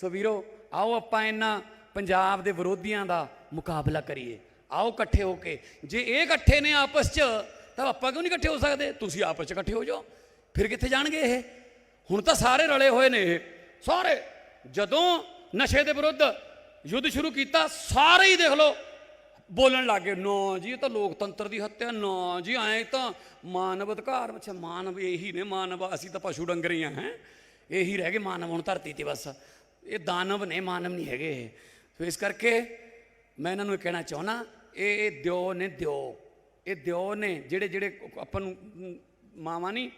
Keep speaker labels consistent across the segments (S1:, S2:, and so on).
S1: ਸੋ ਵੀਰੋ, ਆਓ ਆਪਾਂ ਇਹਨਾਂ ਪੰਜਾਬ ਦੇ ਵਿਰੋਧੀਆਂ ਦਾ ਮੁਕਾਬਲਾ ਕਰੀਏ। ਆਓ ਇਕੱਠੇ ਹੋ ਕੇ। ਜੇ ਇਹ ਇਕੱਠੇ ਨੇ ਆਪਸ 'ਚ, ਤਾਂ ਆਪਾਂ ਕਿਉਂ ਨਹੀਂ ਇਕੱਠੇ ਹੋ ਸਕਦੇ? ਤੁਸੀਂ ਆਪਸ 'ਚ ਇਕੱਠੇ ਹੋ ਜਾਓ। ਫਿਰ ਕਿੱਥੇ ਜਾਣਗੇ ਇਹ? ਹੁਣ ਤਾਂ ਸਾਰੇ ਰਲੇ ਹੋਏ ਨੇ ਇਹ। ਸਾਰੇ। ਜਦੋਂ ਨਸ਼ੇ ਦੇ ਵਿਰੁੱਧ ਯੁੱਧ ਸ਼ੁਰੂ ਕੀਤਾ, ਸਾਰੇ ਹੀ ਦੇਖ ਲਓ, ਬੋਲਣ ਲੱਗੇ ਨਾ ਜੀ, ਇਹ ਤਾਂ ਲੋਕਤੰਤਰ ਦੀ ਹੱਤਿਆ, ਨਾ ਜੀ, ਐ ਤਾਂ ਮਾਨਵ ਅਧਿਕਾਰ। ਅੱਛਾ, ਮਾਨਵ ਇਹੀ ਨੇ, ਮਾਨਵ, ਅਸੀਂ ਤਾਂ ਪਸ਼ੂ ਡੰਗਰ ਹੀ ਆ, ਹੈ? ਇਹੀ ਰਹਿ ਗਏ ਮਾਨਵ ਹੁਣ ਧਰਤੀ ਤੇ ਬਸ। ਇਹ ਦਾਨਵ ਨੇ, ਮਾਨਵ ਨਹੀਂ ਹੈਗੇ। ਇਹ ਸੋ ਇਸ ਕਰਕੇ ਮੈਂ ਇਹਨਾਂ ਨੂੰ ਇਹ ਕਹਿਣਾ ਚਾਹੁੰਦਾ, ਇਹ ਇਹ ਦਿਓ ਨੇ ਦਿਓ। ਇਹ ਦਿਓ ਨੇ ਜਿਹੜੇ ਜਿਹੜੇ ਆਪਾਂ ਨੂੰ ਮਾਵਾਂ ਨਹੀਂ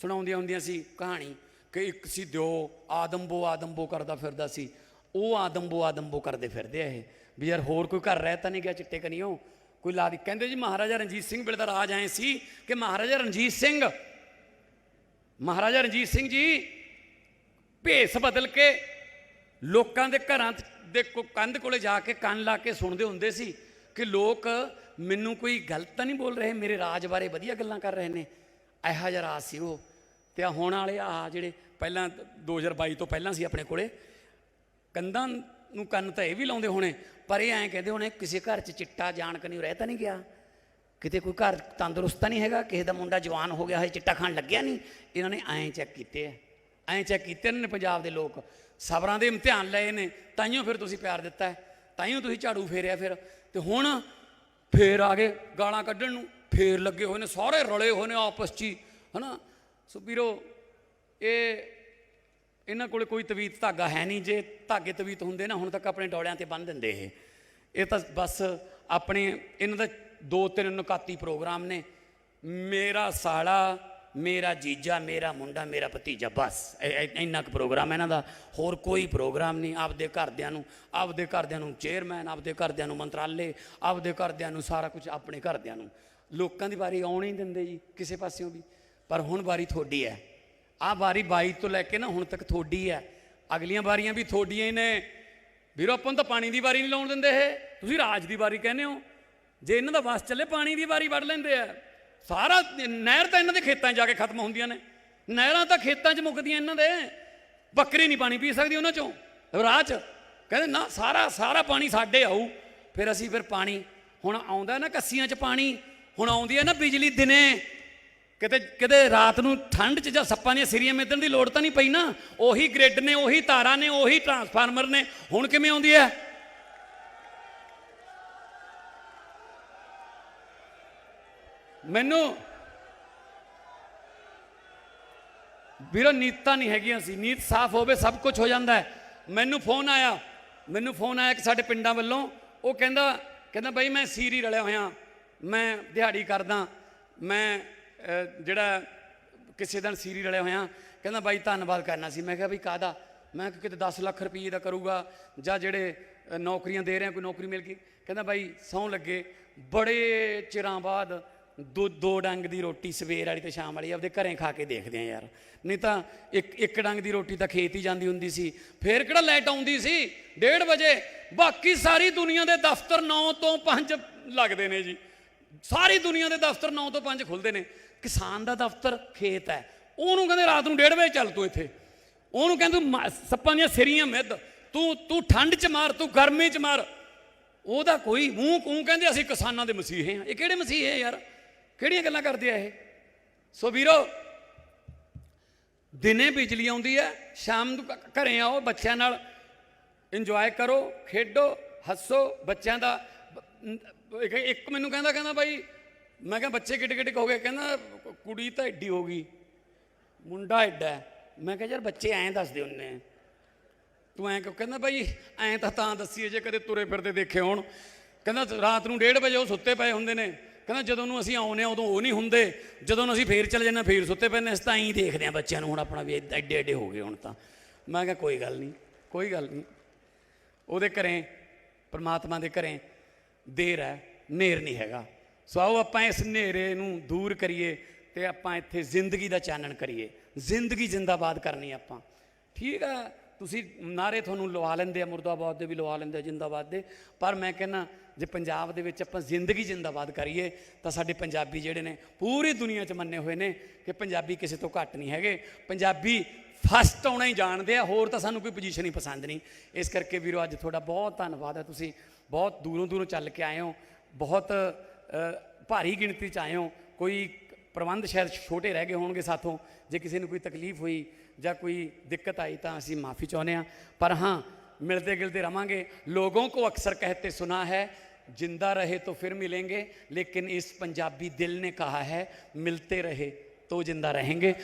S1: ਸੁਣਾਉਂਦੀਆਂ ਹੁੰਦੀਆਂ ਸੀ ਕਹਾਣੀ ਕਿ ਇੱਕ ਸੀ ਦਿਓ ਆਦਮਬੋ ਆਦਮਬੋ ਕਰਦਾ ਫਿਰਦਾ ਸੀ। ਉਹ ਆਦਮਬੋ ਆਦਮਬੋ ਕਰਦੇ ਫਿਰਦੇ ਆ ਇਹ। ਵੀ ਯਾਰ ਹੋਰ ਕੋਈ ਘਰ ਰਹਿ ਤਾਂ ਨਹੀਂ ਗਿਆ ਚਿੱਟੇ ਕਨੀਓ? ਕੋਈ ਲਾ ਦੀ, ਕਹਿੰਦੇ ਜੀ ਮਹਾਰਾਜਾ ਰਣਜੀਤ ਸਿੰਘ ਵੇਲੇ ਦਾ ਰਾਜ ਆਏ ਸੀ ਕਿ ਮਹਾਰਾਜਾ ਰਣਜੀਤ ਸਿੰਘ, ਮਹਾਰਾਜਾ ਰਣਜੀਤ ਸਿੰਘ ਜੀ, ਭੇਸ ਬਦਲ ਕੇ ਲੋਕਾਂ ਦੇ ਘਰਾਂ ਦੇ ਕੋ- ਕੰਧ ਕੋਲੇ ਜਾ ਕੇ ਕੰਨ ਲਾ ਕੇ ਸੁਣਦੇ ਹੁੰਦੇ ਸੀ ਕਿ ਲੋਕ ਮੈਨੂੰ ਕੋਈ ਗਲਤ ਤਾਂ ਨਹੀਂ ਬੋਲ ਰਹੇ, ਮੇਰੇ ਰਾਜ ਬਾਰੇ ਵਧੀਆ ਗੱਲਾਂ ਕਰ ਰਹੇ ਨੇ। ਇਹੋ ਜਿਹਾ ਰਾਜ ਸੀ ਉਹ। ਤੇ ਆਹ ਹੁਣ ਵਾਲੇ ਆ ਜਿਹੜੇ ਪਹਿਲਾਂ 2022 ਤੋਂ ਪਹਿਲਾਂ ਸੀ ਆਪਣੇ ਕੋਲੇ, ਕੰਧਾਂ ਨੂੰ ਕੰਨ ਤਾਂ ਇਹ ਵੀ ਲਾਉਂਦੇ ਹੋਣੇ, ਪਰ ਇਹ ਐਂ ਕਹਿੰਦੇ ਹੋਣੇ, ਕਿਸੇ ਘਰ 'ਚ ਚਿੱਟਾ ਜਾਣ ਕਨੀ ਰਹਿ ਤਾਂ ਨਹੀਂ ਗਿਆ। ਕਿਤੇ ਕੋਈ ਘਰ ਤੰਦਰੁਸਤ ਤਾਂ ਨਹੀਂ ਹੈਗਾ, ਕਿਸੇ ਦਾ ਮੁੰਡਾ ਜਵਾਨ ਹੋ ਗਿਆ, ਹਜੇ ਚਿੱਟਾ ਖਾਣ ਲੱਗਿਆ ਨਹੀਂ। ਇਹਨਾਂ ਨੇ ਐਂ ਚੈੱਕ ਕੀਤੇ ਆ। ਐਂ ਚੈੱਕ ਕੀਤੇ ਨੇ ਪੰਜਾਬ ਦੇ ਲੋਕ। ਸਬਰਾਂ ਦੇ ਇਮਤਿਹਾਨ ਲਏ ਨੇ ਤਾਈਓ ਫਿਰ ਤੁਸੀਂ ਪਿਆਰ ਦਿੱਤਾ ਹੈ। ਤਾਈਓ ਤੁਸੀਂ ਝਾੜੂ ਫੇਰਿਆ ਫਿਰ। ਤੇ ਹੁਣ ਫੇਰ ਆ ਗਏ ਗਾਲਾਂ ਕੱਢਣ ਨੂੰ। ਫੇਰ ਲੱਗੇ ਹੋਏ ਨੇ, ਸਾਰੇ ਰਲੇ ਹੋਏ ਨੇ ਆਪਸ 'ਚ ਹੀ, ਹਨਾ? ਸੋ ਵੀਰੋ, ਇਹ ਇਹਨਾਂ ਕੋਲੇ ਕੋਈ ਤਵੀਤ ਧਾਗਾ ਹੈ ਨਹੀਂ। ਜੇ ਧਾਗੇ ਤਵੀਤ ਹੁੰਦੇ ਨਾ, ਹੁਣ ਤੱਕ ਆਪਣੇ ਡੌਲਿਆਂ ਤੇ ਬੰਨ ਦਿੰਦੇ ਇਹ। ਇਹ ਤਾਂ ਬਸ ਆਪਣੇ, ਇਹਨਾਂ ਦਾ ਦੋ ਤਿੰਨ ਨੁਕਾਤੀ ਪ੍ਰੋਗਰਾਮ ਨੇ। ਮੇਰਾ ਸਾਲਾ ਮੇਰਾ ਜੀਜਾ, ਮੇਰਾ ਮੁੰਡਾ, ਮੇਰਾ ਭਤੀਜਾ, ਬਸ। ਇੰਨਾ ਕੁ ਪ੍ਰੋਗਰਾਮ ਹੈ ਇਹਨਾਂ ਦਾ। ਹੋਰ ਕੋਈ ਪ੍ਰੋਗਰਾਮ ਨਹੀਂ। ਆਪਦੇ ਘਰਦਿਆਂ ਨੂੰ ਆਪਦੇ ਘਰਦਿਆਂ ਨੂੰ ਚੇਅਰਮੈਨ ਆਪਦੇ ਘਰਦਿਆਂ ਨੂੰ ਮੰਤਰਾਲੇ, ਆਪਦੇ ਘਰਦਿਆਂ ਨੂੰ ਸਾਰਾ ਕੁਝ ਆਪਣੇ ਘਰਦਿਆਂ ਨੂੰ। ਲੋਕਾਂ ਦੀ ਵਾਰੀ ਆਉਣ ਹੀ ਦਿੰਦੇ ਜੀ, ਕਿਸੇ ਪਾਸਿਓਂ ਵੀ। ਪਰ ਹੁਣ ਵਾਰੀ ਤੁਹਾਡੀ ਹੈ ਆਹ ਵਾਰੀ 22 ਤੋਂ ਲੈ ਕੇ ਨਾ ਹੁਣ ਤੱਕ ਤੁਹਾਡੀ ਹੈ ਅਗਲੀਆਂ ਵਾਰੀਆਂ ਵੀ ਤੁਹਾਡੀਆਂ ਹੀ ਨੇ। ਵੀਰੋ, ਆਪਾਂ ਨੂੰ ਤਾਂ ਪਾਣੀ ਦੀ ਵਾਰੀ ਨਹੀਂ ਲਾਉਣ ਦਿੰਦੇ ਇਹ। ਤੁਸੀਂ ਰਾਜ ਦੀ ਵਾਰੀ ਕਹਿੰਦੇ ਹੋ। ਜੇ ਇਹਨਾਂ ਦਾ ਵਸ ਚੱਲੇ, ਪਾਣੀ ਦੀ ਵਾਰੀ ਵੱਢ ਲੈਂਦੇ ਆ ਸਾਰਾ ਨਹਿਰ ਤਾਂ ਇਹਨਾਂ ਦੇ ਖੇਤਾਂ 'ਚ ਜਾ ਕੇ ਖਤਮ ਹੁੰਦੀਆਂ ਨੇ। ਨਹਿਰਾਂ ਤਾਂ ਖੇਤਾਂ 'ਚ ਮੁੱਕਦੀਆਂ ਇਹਨਾਂ ਦੇ। ਬੱਕਰੀ ਨਹੀਂ ਪਾਣੀ ਪੀ ਸਕਦੀ ਉਹਨਾਂ 'ਚੋਂ। ਰਾਹ 'ਚ ਕਹਿੰਦੇ, ਨਾ, ਸਾਰਾ ਸਾਰਾ ਪਾਣੀ ਸਾਡੇ ਆਊ। ਫਿਰ ਅਸੀਂ ਫਿਰ ਪਾਣੀ, ਹੁਣ ਆਉਂਦਾ ਨਾ ਕੱਸੀਆਂ 'ਚ ਪਾਣੀ, ਹੁਣ ਆਉਂਦੀ ਹੈ ਨਾ ਬਿਜਲੀ ਦਿਨੇ। ਕਿਤੇ ਕਿਤੇ ਰਾਤ ਨੂੰ ਠੰਡ 'ਚ ਜਾਂ ਸੱਪਾਂ ਦੀਆਂ ਸਿਰੀਆਂ ਮਿੱਧਣ ਦੀ ਲੋੜ ਤਾਂ ਨਹੀਂ ਪਈ ਨਾ। ਉਹੀ ਗ੍ਰਿਡ ਨੇ, ਉਹੀ ਤਾਰਾਂ ਨੇ, ਉਹੀ ਟਰਾਂਸਫਾਰਮਰ ਨੇ। ਹੁਣ ਕਿਵੇਂ ਆਉਂਦੀ ਹੈ? ਮੈਨੂੰ ਵੀਰੋ ਨੀਤਾਂ ਨਹੀਂ ਹੈਗੀਆਂ ਸੀ। ਨੀਤ ਸਾਫ਼ ਹੋਵੇ, ਸਭ ਕੁਝ ਹੋ ਜਾਂਦਾ ਹੈ। ਮੈਨੂੰ ਫੋਨ ਆਇਆ। ਮੈਨੂੰ ਫੋਨ ਆਇਆ ਕਿ ਸਾਡੇ ਪਿੰਡਾਂ ਵੱਲੋਂ। ਉਹ ਕਹਿੰਦਾ ਕਹਿੰਦਾ ਬਾਈ ਮੈਂ ਸੀਰੀ ਰਲਿਆ ਹੋਇਆ। ਮੈਂ ਦਿਹਾੜੀ ਕਰਦਾ। ਮੈਂ ਜਿਹੜਾ ਕਿਸੇ ਦਿਨ ਸੀਰੀ ਰਲਿਆ ਹੋਇਆ। ਕਹਿੰਦਾ ਬਾਈ ਧੰਨਵਾਦ ਕਰਨਾ ਸੀ। ਮੈਂ ਕਿਹਾ ਬਈ ਕਾਦਾ ਮੈਂ ਕਿਹਾ ਕਿਤੇ 10 ਲੱਖ ਰੁਪਏ ਦਾ ਕਰੂਗਾ ਜਾਂ ਜਿਹੜੇ ਨੌਕਰੀਆਂ ਦੇ ਰਹੇ, ਕੋਈ ਨੌਕਰੀ ਮਿਲ ਗਈ। ਕਹਿੰਦਾ ਬਾਈ ਸੌਂ ਲੱਗੇ। ਬੜੇ ਚਿਰਾਂ ਬਾਅਦ ਦੋ ਦੋ ਡੰਗ ਦੀ ਰੋਟੀ ਸਵੇਰ ਵਾਲੀ ਤੇ ਸ਼ਾਮ ਵਾਲੀ, ਆਪਦੇ ਘਰੇ ਖਾ ਕੇ ਦੇਖਦੇ ਆ ਯਾਰ। ਨਹੀਂ ਤਾਂ ਇੱਕ ਇੱਕ ਡੰਗ ਦੀ ਰੋਟੀ ਤਾਂ ਖੇਤ ਹੀ ਜਾਂਦੀ ਹੁੰਦੀ ਸੀ। ਫੇਰ ਕਿਹੜਾ ਲਾਈਟ ਆਉਂਦੀ ਸੀ? 1:30 ਵਜੇ। ਬਾਕੀ ਸਾਰੀ ਦੁਨੀਆ ਦੇ ਦਫ਼ਤਰ 9 ਤੋਂ 5 ਲੱਗਦੇ ਨੇ ਜੀ। ਸਾਰੀ ਦੁਨੀਆ ਦੇ ਦਫ਼ਤਰ 9 ਤੋਂ 5 ਖੁੱਲਦੇ ਨੇ। ਕਿਸਾਨ ਦਾ ਦਫ਼ਤਰ ਖੇਤ ਹੈ। ਉਹਨੂੰ ਕਹਿੰਦੇ ਰਾਤ ਨੂੰ 1:30 ਵਜੇ ਚੱਲ ਤੂੰ ਇੱਥੇ। ਉਹਨੂੰ ਕਹਿੰਦੇ ਮਾ- ਸੱਪਾਂ ਦੀਆਂ ਸਿਰੀਆਂ ਮਿੱਧ। ਤੂੰ ਤੂੰ ਠੰਡ 'ਚ ਮਾਰ, ਤੂੰ ਗਰਮੀ 'ਚ ਮਾਰ। ਉਹਦਾ ਕੋਈ ਮੂੰਹ ਕੂੰ ਕਹਿੰਦੇ ਅਸੀਂ ਕਿਸਾਨਾਂ ਦੇ ਮਸੀਹੇ ਆ ਇਹ ਕਿਹੜੇ ਮਸੀਹੇ ਆ ਯਾਰ? ਕਿਹੜੀਆਂ ਗੱਲਾਂ ਕਰਦੇ ਆ ਇਹ? ਸੋ ਵੀਰੋ, ਦਿਨੇ ਬਿਜਲੀ ਆਉਂਦੀ ਹੈ, ਸ਼ਾਮ ਨੂੰ ਘ- ਘਰੇ ਆਓ, ਬੱਚਿਆਂ ਨਾਲ ਇੰਜੋਏ ਕਰੋ, ਖੇਡੋ, ਹੱਸੋ, ਬੱਚਿਆਂ ਦਾ ਇੱਕ- ਮੈਨੂੰ ਕਹਿੰਦਾ ਕਹਿੰਦਾ ਬਾਈ, ਮੈਂ ਕਿਹਾ ਬੱਚੇ ਕਿੱਡੇ ਕਿੱਡੇ ਹੋ ਗਏ, ਕਹਿੰਦਾ ਕੁੜੀ ਤਾਂ ਐਡੀ ਹੋ ਗਈ, ਮੁੰਡਾ ਐਡਾ ਮੈਂ ਕਿਹਾ ਯਾਰ ਬੱਚੇ ਐਂ ਦੱਸਦੇ ਹੁੰਨੇ ਆ। ਤੂੰ ਐਂ ਕਿਉਂ ਕਹਿੰਦਾ ਬਾਈ, ਐਂ ਤਾਂ ਤਾਂ ਦੱਸੀਏ ਜੇ ਕਦੇ ਤੁਰੇ ਫਿਰਦੇ ਦੇਖੇ ਹੋਣ। ਕਹਿੰਦਾ ਰਾਤ ਨੂੰ 1:30 ਵਜੇ ਉਹ ਸੁੱਤੇ ਪਏ ਹੁੰਦੇ ਨੇ। ਕਹਿੰਦਾ ਜਦੋਂ ਨੂੰ ਅਸੀਂ ਆਉਨੇ ਆ ਉਦੋਂ ਉਹ ਨਹੀਂ ਹੁੰਦੇ। ਜਦੋਂ ਨੂੰ ਅਸੀਂ ਫੇਰ ਚਲੇ ਜਾਂਦੇ ਹਾਂ, ਫੇਰ ਸੁੱਤੇ ਪਏ ਅਸੀਂ ਤਾਂ ਹੀ ਦੇਖਦੇ ਆ ਬੱਚਿਆਂ ਨੂੰ ਹੁਣ ਆਪਣਾ ਵੀ ਐਡੇ ਐਡੇ ਹੋ ਗਏ ਹੁਣ ਤਾਂ। ਮੈਂ ਕਿਹਾ ਕੋਈ ਗੱਲ ਨਹੀਂ ਕੋਈ ਗੱਲ ਨਹੀਂ। ਉਹਦੇ ਘਰੇ ਪਰਮਾਤਮਾ ਦੇ ਘਰੇ ਦੇਰ ਹੈ ਨੇਰ ਨਹੀਂ ਹੈਗਾ। ਸੋ ਆਓ ਆਪਾਂ ਇਸ ਹਨੇਰੇ ਨੂੰ ਦੂਰ ਕਰੀਏ ਤੇ ਆਪਾਂ ਇੱਥੇ ਜ਼ਿੰਦਗੀ ਦਾ ਚਾਨਣ ਕਰੀਏ। ਜ਼ਿੰਦਗੀ ਜਿੰਦਾਬਾਦ ਕਰਨੀ ਆਪਾਂ। ਠੀਕ ਆ ਤੁਸੀਂ ਨਾਰੇ ਤੁਹਾਨੂੰ ਲਵਾ ਲੈਂਦੇ ਆ ਮੁਰਦਾਬਾਦ ਦੇ ਵੀ ਲਵਾ ਲੈਂਦੇ ਆ ਜਿੰਦਾਬਾਦ ਦੇ। ਪਰ ਮੈਂ ਕਹਿੰਨਾ ਜੇ ਪੰਜਾਬ ਦੇ ਵਿੱਚ ਆਪਾਂ ਜ਼ਿੰਦਗੀ ਜਿੰਦਾਬਾਦ ਕਰੀਏ, ਤਾਂ ਸਾਡੇ ਪੰਜਾਬੀ ਜਿਹੜੇ ਨੇ ਪੂਰੀ ਦੁਨੀਆ 'ਚ ਮੰਨੇ ਹੋਏ ਨੇ ਕਿ ਪੰਜਾਬੀ ਕਿਸੇ ਤੋਂ ਘੱਟ ਨਹੀਂ ਹੈਗੇ। ਪੰਜਾਬੀ ਫਸਟ ਆਉਣਾ ਹੀ ਜਾਣਦੇ ਆ, ਹੋਰ ਤਾਂ ਸਾਨੂੰ ਕੋਈ ਪੋਜੀਸ਼ਨ ਹੀ ਪਸੰਦ ਨਹੀਂ। ਇਸ ਕਰਕੇ ਵੀਰੋ, ਅੱਜ ਤੁਹਾਡਾ ਬਹੁਤ ਧੰਨਵਾਦ ਹੈ। ਤੁਸੀਂ ਬਹੁਤ ਦੂਰੋਂ ਦੂਰੋਂ ਚੱਲ ਕੇ ਆਏ ਹੋ, ਬਹੁਤ ਭਾਰੀ ਗਿਣਤੀ 'ਚ ਆਏ ਹੋ। ਕੋਈ ਪ੍ਰਬੰਧ ਸ਼ਾਇਦ ਛੋਟੇ ਰਹਿ ਗਏ ਹੋਣਗੇ ਸਾਥੋਂ, ਜੇ ਕਿਸੇ ਨੂੰ ਕੋਈ ਤਕਲੀਫ ਹੋਈ ਜਾਂ ਕੋਈ ਦਿੱਕਤ ਆਈ ਤਾਂ ਅਸੀਂ ਮਾਫੀ ਚਾਹੁੰਦੇ ਆ ਪਰ ਹਾਂ, ਮਿਲਦੇ ਗਿਲਦੇ ਰਵਾਂਗੇ। ਲੋਗੋਂ ਕੋ ਅਕਸਰ ਕਹਤੇ ਸੁਣਾ ਹੈ जिंदा रहे तो फिर मिलेंगे लेकिन इस पंजाबी दिल ने कहा है मिलते रहे तो जिंदा रहेंगे